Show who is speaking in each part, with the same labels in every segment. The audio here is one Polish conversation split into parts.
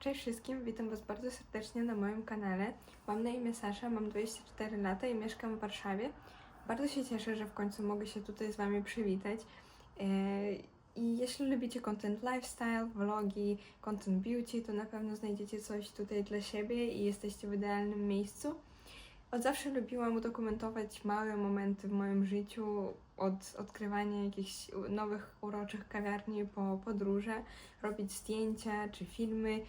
Speaker 1: Cześć wszystkim, witam Was bardzo serdecznie na moim kanale. Mam na imię Sasza, mam 24 lata i mieszkam w Warszawie. Bardzo się cieszę, że w końcu mogę się tutaj z Wami przywitać. E, I jeśli lubicie content lifestyle, vlogi, content beauty, to na pewno znajdziecie coś tutaj dla siebie i jesteście w idealnym miejscu. Od zawsze lubiłam udokumentować małe momenty w moim życiu, od odkrywania jakichś nowych, uroczych kawiarni po podróże, robić zdjęcia czy filmy.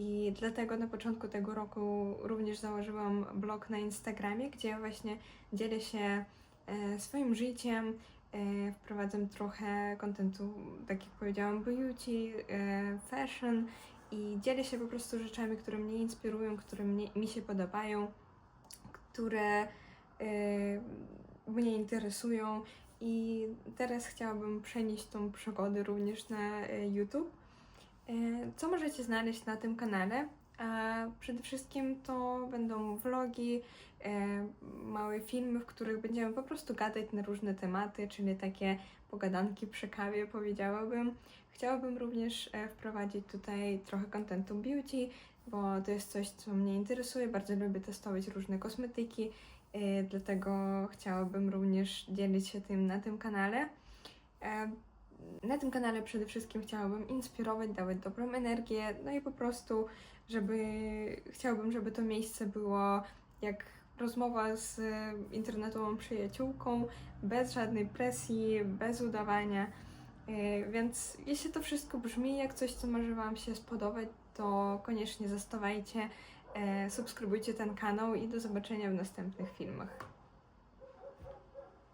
Speaker 1: I dlatego na początku tego roku również założyłam blog na Instagramie, gdzie właśnie dzielę się e, swoim życiem, e, wprowadzam trochę kontentu, tak jak powiedziałam, beauty, e, fashion i dzielę się po prostu rzeczami, które mnie inspirują, które mnie, mi się podobają, które mnie interesują. I teraz chciałabym przenieść tą przygodę również na YouTube. E, Co możecie znaleźć na tym kanale? A przede wszystkim to będą vlogi, e, małe filmy, w których będziemy po prostu gadać na różne tematy, czyli takie pogadanki przy kawie, powiedziałabym. Chciałabym również e, wprowadzić tutaj trochę kontentu beauty, bo to jest coś, co mnie interesuje. Bardzo lubię testować różne kosmetyki, e, dlatego chciałabym również dzielić się tym na tym kanale. Na tym kanale przede wszystkim chciałabym inspirować, dawać dobrą energię, no i po prostu, żeby chciałabym, żeby to miejsce było jak rozmowa z internetową przyjaciółką, bez żadnej presji, bez udawania. E, Więc jeśli to wszystko brzmi jak coś, co może Wam się spodobać, to koniecznie zostawajcie, e, subskrybujcie ten kanał i do zobaczenia w następnych filmach.